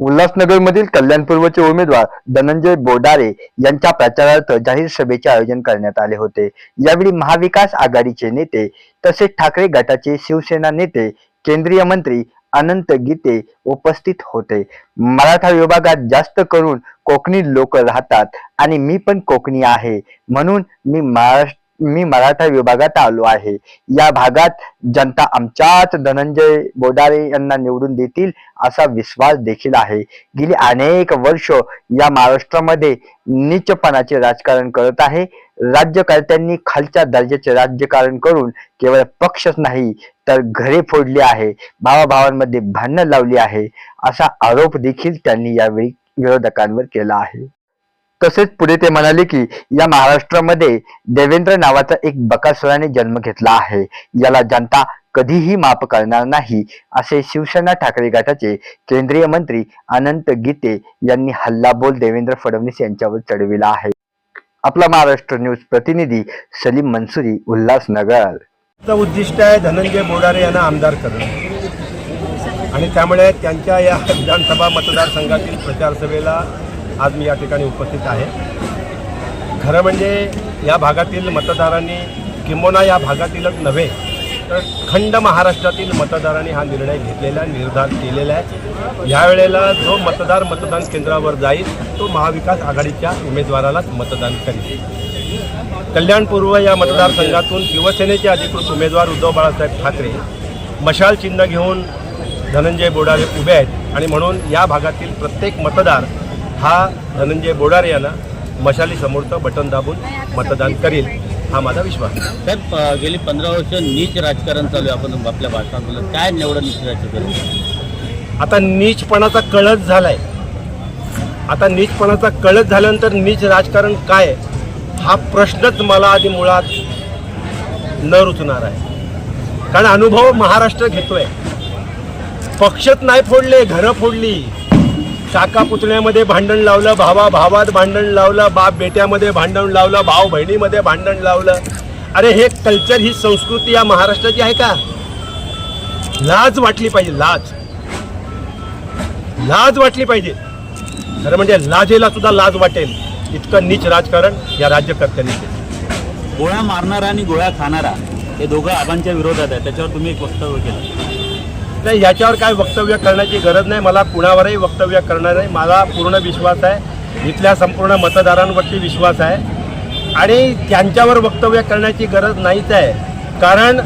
उल्हासनगरमधील कल्याणपूर्वचे उमेदवार धनंजय बोडारे यांच्या प्रचारार्थ जाहीर सभेचे आयोजन करण्यात आले होते. यावेळी महाविकास आघाडीचे नेते तसेच ठाकरे गटाचे शिवसेना नेते केंद्रीय मंत्री अनंत गीते उपस्थित होते. मराठा विभागात जास्त करून कोकणी लोक राहतात आणि मी पण कोकणी आहे. म्हणून मी महाराष्ट्र मी मराठा विभागात आलो आहे. या भागात जनता आमच्याच धनंजय बोडारे यांना निवडून देतील असा विश्वास देखील आहे. गेली अनेक वर्ष या महाराष्ट्रामध्ये नीचपणाचे राजकारण करत आहे. राज्यकर्त्यांनी खालच्या दर्जाचे राजकारण करून केवळ पक्षच नाही तर घरे फोडली आहे. भावाभावांमध्ये भांडणं लावली आहे. असा आरोप देखील त्यांनी यावेळी विरोधकांवर केला आहे. तसेच पुढे ते म्हणाले की या महाराष्ट्रामध्ये देवेंद्र नावाचा एक बकासुराने जन्म घेतला आहे. याला जनता कधीही माफ करणार नाही असे शिवसेना ठाकरे गटाचे केंद्रीय मंत्री अनंत गीते यांनी हल्लाबोल देवेंद्र फडणवीस यांच्यावर चढविला आहे. आपला महाराष्ट्र न्यूज प्रतिनिधी सलीम मनसुरी उल्हासनगर. उद्दिष्ट आहे धनंजय बोडारे यांना आमदार करणं. आणि त्यामुळे त्यांच्या या विधानसभा मतदारसंघातील प्रचार सभेला आज मी या ठिकाणी उपस्थित आहे. खरं म्हणजे या भागातील मतदारांनी किंबोना या भागातीलच नव्हे तर खंड महाराष्ट्रातील मतदारांनी हा निर्णय घेतलेला निर्धार केलेला आहे. यावेळेला जो मतदार मतदान केंद्रावर जाईल तो महाविकास आघाडीच्या उमेदवारालाच मतदान करेल. कल्याणपूर्व या मतदारसंघातून शिवसेनेचे अधिकृत उमेदवार उद्धव बाळासाहेब ठाकरे मशाल चिन्ह घेऊन धनंजय बोडारे उभे आहेत आणि म्हणून या भागातील प्रत्येक मतदार हा धनंजय बोडारे यांना मशालीसमोरचं बटन दाबून मतदान करेल. हा माझा विश्वास. आहे. साहेब गेली पंधरा वर्ष नीच राजकारण चालू आहे आपण आपल्या भाषणात बोललो काय एवढं नीच राजकारण? आता नीचपणाचा कळत झालाय. आता नीचपणाचा कळत झाल्यानंतर नीच राजकारण काय? आहे? हा प्रश्नच मला आधी मुळात न रुचणार आहे. कारण अनुभव महाराष्ट्र घेतोय. पक्षच नाही फोडले घरं फोडली. काका पुतण्यामध्ये भांडण लावलं भावा भावात भांडण लावलं बाप बेट्यामध्ये भांडण लावलं भाव बहिणीमध्ये भांडण लावलं. अरे हे कल्चर ही संस्कृती या महाराष्ट्राची आहे का? लाज वाटली पाहिजे लाज. लाज वाटली पाहिजे. खरं म्हणजे लाजेला सुद्धा लाज वाटेल. इतकं नीच राजकारण या राज्यकर्त्यांनी केलं. गोळ्या मारणारा आणि गोळ्या खाणारा हे दोघं आबांच्या विरोधात आहे. त्याच्यावर तुम्ही एक वक्तव्य केलं. नाही याच्यावर काय वक्तव्य करण्याची गरज नाही. मला कुणावरही वक्तव्य करणार नाही. मला पूर्ण विश्वास आहे. इथल्या संपूर्ण मतदारांवरती विश्वास आहे. आणि त्यांच्यावर वक्तव्य करण्याची गरज नाहीच आहे. कारण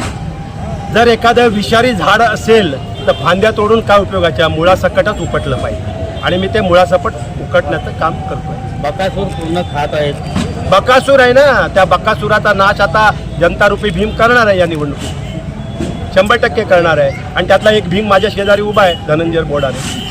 जर एखादं विषारी झाड असेल तर फांद्या तोडून काय उपयोगाच्या मुळासकटच उपटलं पाहिजे. आणि मी ते मुळासकट उकटण्याचं काम करतोय. बकासूर पूर्ण खात आहेत. बकासूर आहे ना? त्या बकासुराचा नाश आता जनता रूपी भीम करणार आहे या निवडणुकीत. शंभर टक्के करणार आहे. आणि त्यातला एक भीम माझ्या शेजारी उभा आहे धनंजय बोडाने